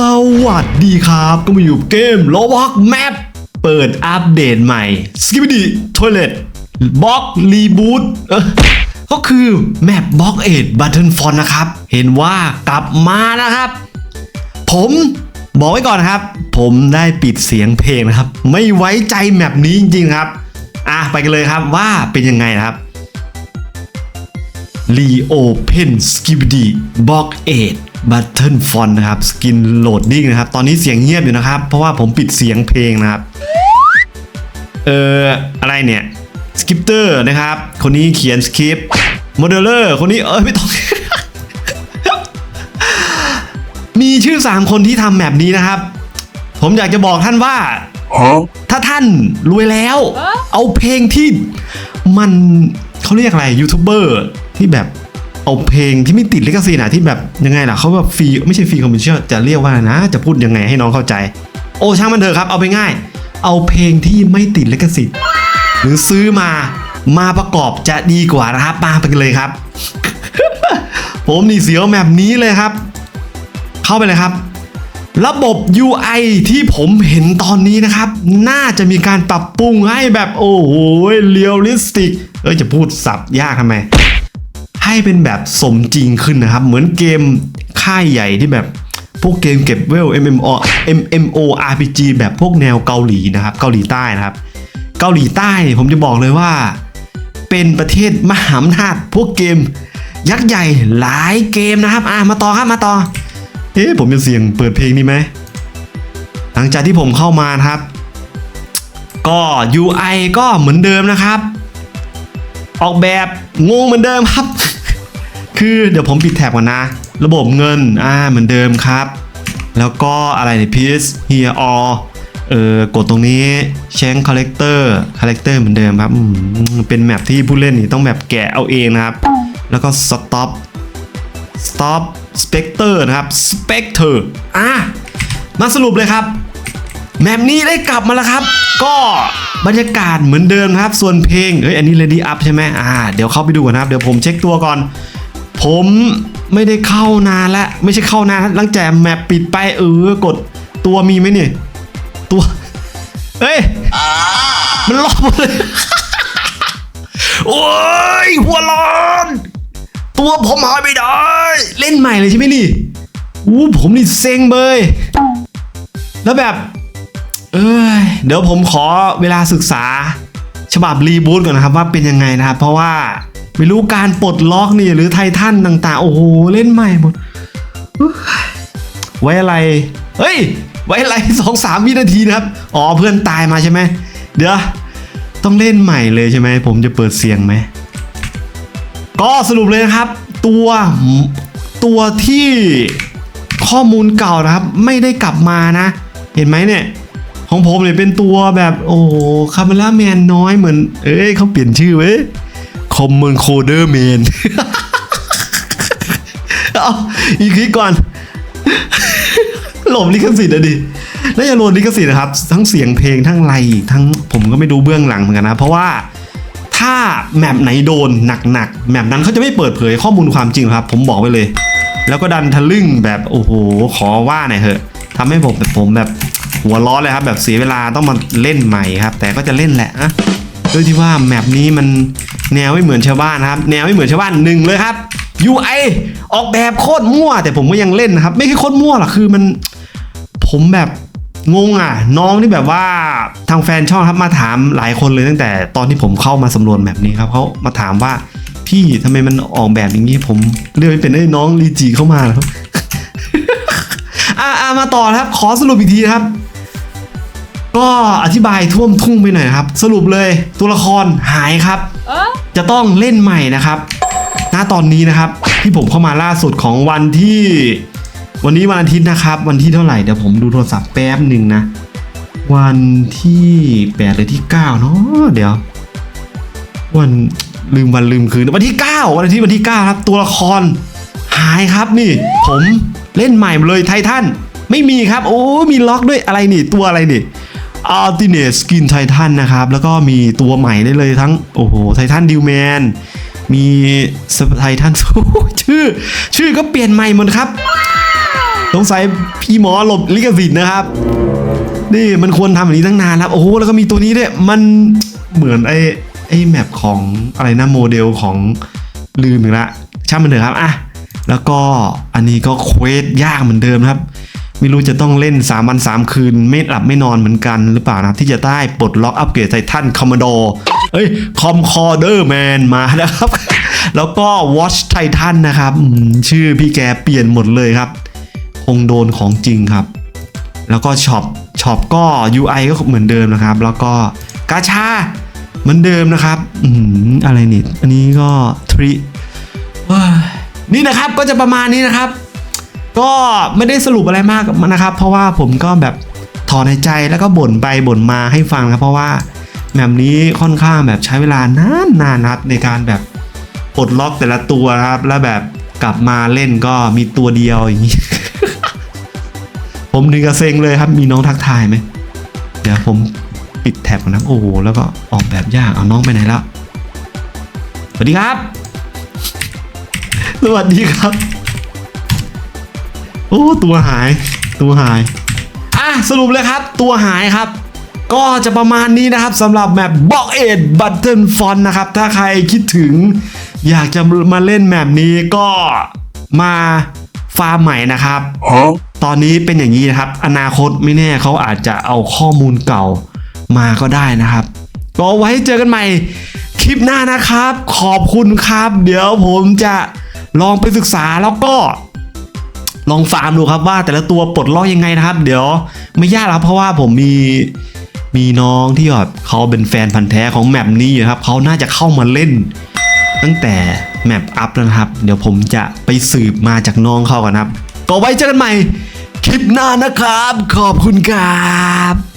สวัสดีครับก็มาอยู่เกม r o b l o x Map เปิดอัปเดตใหม่ s k i p d y Toilet Box Reboot เออก็คือแมป Box 8 Button Font นะครับ เห็นว่ากลับมานะครับ ผมบอกไว้ก่อนนะครับ ผมได้ปิดเสียงเพลงนะครับ ไม่ไว้ใจแมปนี้จริงๆครับ อะไปกันเลยครับว่าเป็นยังไงนะครับ Reopen Skibidi Box 8 Button Font นะครับ Skin Loading นะครับ ตอนนี้เสียงเงียบอยู่นะครับ เพราะว่าผมปิดเสียงเพลงนะครับ เอ่อ อะไรเนี่ยสคริปเตอร์นะครับ คนนี้เขียนสคริปต์โมเดลเลอร์คนนี้เออไม่ต้อง มีชื่อ 3 คนที่ทำแมปนี้นะครับ ผมอยากจะบอกท่านว่า ถ้าท่านรวยแล้ว เอาเพลงที่มันเขาเรียกอะไรยูทูบเบอร์ ที่แบบเอาเพลงที่ไม่ติดลิขสิทธิ์อะที่แบบยังไงล่ะเขาแบบฟรีไม่ใช่ฟรีคอมเมอร์เชียลจะเรียกว่านะ จะพูดยังไงให้น้องเข้าใจ โอ้ช่างมันเถอะครับเอาไปง่าย เอาเพลงที่ไม่ติดลิขสิทธิ์หรือซื้อมามาประกอบจะดีกว่านะครับมาไปเลยครับ ผมนี่เสียวแมปนี้เลยครับ เข้าไปเลยครับ ระบบ UI ที่ผมเห็นตอนนี้นะครับ น่าจะมีการปรับปรุงให้แบบโอ้โหเรียลลิสติกเอ้ยจะพูดสับยากทำไม ให้เป็นแบบสมจริงขึ้นนะครับ เหมือนเกมค่ายใหญ่ที่แบบพวกเกมเก็บเวล MMO MMO RPG แบบพวกแนวเกาหลีนะครับ เกาหลีใต้นะครับ เกาหลีใต้ผมจะบอกเลยว่า เป็นประเทศมหาอำนาจพวกเกมยักษ์ใหญ่หลายเกมนะครับ อะมาต่อครับมาต่อ เอ๊ะผมจะเสียงเปิดเพลงนี้ไหม หลังจากที่ผมเข้ามาครับ ก็ UI ก็เหมือนเดิมนะครับ ออกแบบงงเหมือนเดิมครับ คือเดี๋ยวผมปิดแท็บก่อนนะ ระบบเงินอ่าเหมือนเดิมครับ แล้วก็อะไรเนี่ย peace here all เออกดตรงนี้ change character character เหมือนเดิมครับเป็นแมปที่ผู้เล่นนี่ต้องแบบแกะเอาเองนะครับ แล้วก็ stop stop specter นะครับ specter อะมาสรุปเลยครับ แมปนี้ได้กลับมาแล้วครับ ก็บรรยากาศเหมือนเดิมครับ ส่วนเพลงเอ้ยอันนี้ ready up ใช่ไหมอ่าเดี๋ยวเข้าไปดูกันนะครับ เดี๋ยวผมเช็คตัวก่อน ผมไม่ได้เข้านานแล้วไม่ใช่เข้านานหลังจากแมปปิดไปเออกดตัวมีไหมเนี่ย ตัวเฮ้ยมันล็อกหมดเลย โอ้ยหัวร้อน ตัวผมหายไม่ได้ เล่นใหม่เลยใช่ไหมนี่อู้ผมนี่เซ็งเบยแล้วแบบ เอ้ยเดี๋ยวผมขอเวลาศึกษา ฉบับรีบูตก่อนนะครับว่าเป็นยังไงนะครับ เพราะว่า ไม่รู้การปลดล็อกนี่หรือไททันต่างๆ โอ้โห เล่นใหม่หมด ไว้อะไร เฮ้ย ไว้อะไรสองสามวินาทีนะครับ อ๋อเพื่อนตายมาใช่ไหม เดี๋ยว ต้องเล่นใหม่เลยใช่ไหม ผมจะเปิดเสียงไหม ก็สรุปเลยนะครับ ตัวตัวที่ข้อมูลเก่านะครับ ไม่ได้กลับมานะ เห็นไหมเนี่ยของผมเนี่ยเป็นตัวแบบโอ้คาเมล่าแมนน้อยเหมือน เอ้ยเขาเปลี่ยนชื่อเว้ย อมเมนโคเดอร์แมนเอาอีกทีก่อน หลบลิขสิทธิ์อะดิแล้วอย่าโหลดลิขสิทธิ์นะครับ ทั้งเสียงเพลงทั้งไรทั้งผมก็ไม่ดูเบื้องหลังเหมือนกันนะ เพราะว่าถ้าแมปไหนโดนหนักๆแมปนั้นเขาจะไม่เปิดเผยข้อมูลความจริงครับ ผมบอกไว้เลย แล้วก็ดันทะลึ่งแบบโอ้โหขอว่าหน่อยเถอะทำให้ผมแบบผมแบบหัวร้อนเลยครับ แบบเสียเวลาต้องมาเล่นใหม่ครับ แต่ก็จะเล่นแหละนะด้วยที่ว่าแมปนี้มัน แนวไม่เหมือนชาวบ้านนะครับ แนวไม่เหมือนชาวบ้านหนึ่งเลยครับ UI ออกแบบโคตรมั่ว แต่ผมก็ยังเล่นนะครับ ไม่ใช่โคตรมั่วหรอกคือมันผมแบบงงอะ น้องที่แบบว่าทางแฟนช่องครับมาถามหลายคนเลยตั้งแต่ตอนที่ผมเข้ามาสำรวจแบบนี้ครับเขามาถามว่าพี่ทำไมมันออกแบบอย่างนี้ผมเรียกไม่เป็นไอ้น้องลีจีเข้ามาเหรอครับอะมาต่อครับ ขอสรุปอีกทีนะครับ ก็อธิบายท่วมทุ่งไปหน่อยนะครับ สรุปเลยตัวละครหายครับ จะต้องเล่นใหม่นะครับณตอนนี้นะครับ ที่ผมเข้ามาล่าสุดของวันที่ วันนี้วันอาทิตย์นะครับ วันที่เท่าไหร่เดี๋ยวผมดูโทรศัพท์แป๊บหนึ่งนะ วันที่8หรือที่9เนาะเดี๋ยว วันลืมวันลืมคืนวันที่ 9 วันอาทิตย์วันที่ 9 ครับ ตัวละครหายครับนี่ ผมเล่นใหม่หมดเลยไททันไม่มีครับ โอ้มีล็อกด้วยอะไรนี่ ตัวอะไรนี่ อัลติเนสกินไททันนะครับ แล้วก็มีตัวใหม่ได้เลยทั้ง โอ้โหไททันดิวแมนมีไททันชื่อ ชื่อก็เปลี่ยนใหม่หมดครับสงสัยพี่หมอหลบลิขสิทธิ์นะครับ นี่มันควรทำแบบนี้ตั้งนานแล้ว โอ้โห แล้วก็มีตัวนี้ด้วย มันเหมือนไอ้ไอ้แมปของอะไรนะโมเดลของลืมอีกละช่างมันเถอะครับ อะ แล้วก็อันนี้ก็เควสยากเหมือนเดิมนะครับ ไม่รู้จะต้องเล่น3วัน3คืน ไม่หลับไม่นอนเหมือนกันหรือเปล่านะครับ ที่จะได้ปลดล็อกอัปเกรดไททันคอมม d โดเอ้ยคอมคอเดอร์แมนมานะครับ แล้วก็ Watch Titan นะครับชื่อพี่แกเปลี่ยนหมดเลยครับ คงโดนของจริงครับ แล้วก็ช็อปช็อปก็ UI ก็เหมือนเดิมนะครับ แล้วก็กาชาเหมือนเดิมนะครับอืมอะไรนี่ อันนี้ก็ทรินี่นะครับก็จะประมาณนี้นะครับ ก็ไม่ได้สรุปอะไรมากนะครับ เพราะว่าผมก็แบบถอนในใจแล้วก็บ่นไปบ่นมาให้ฟังครับเพราะว่าแบบนี้ค่อนข้างแบบใช้เวลานานๆนนับในการแบบปลดล็อกแต่ละตัวนะครับ แล้วแบบกลับมาเล่นก็มีตัวเดียวอย่างนี้ ผมถึงกับเซ็งเลยครับมีน้องทักทายไหมเดี๋ยวผมปิดแท็บก่อนนะโอ้โหแล้วก็ออกแบบยากเอาน้องไปไหนแล้วสวัสดีครับ สวัสดีครับ โอ้ตัวหาย ตัวหาย อะสรุปเลยครับตัวหายครับ ก็จะประมาณนี้นะครับสำหรับแมปบอกเอ็ดบัตเทิลฟอนนะครับ ถ้าใครคิดถึง อยากจะมาเล่นแมปนี้ก็มาฟาร์มใหม่นะครับตอนนี้เป็นอย่างนี้นะครับ อนาคตไม่แน่เขาอาจจะเอาข้อมูลเก่ามาก็ได้นะครับ ก็ไว้เจอกันใหม่คลิปหน้านะครับ ขอบคุณครับ เดี๋ยวผมจะลองไปศึกษาแล้วก็ ลองฟาร์มดูครับว่าแต่ละตัวปลดล็อกยังไงนะครับ เดี๋ยวไม่ยากครับเพราะว่าผมมีมีน้องที่แบบเขาเป็นแฟนพันธ์แท้ของแมปนี้อยู่ครับเขาน่าจะเข้ามาเล่น ตั้งแต่แมปอัพแล้วนะครับ เดี๋ยวผมจะไปสืบมาจากน้องเขาก่อนครับ ก็ไว้เจอกันใหม่ คลิปหน้านะครับ ขอบคุณครับ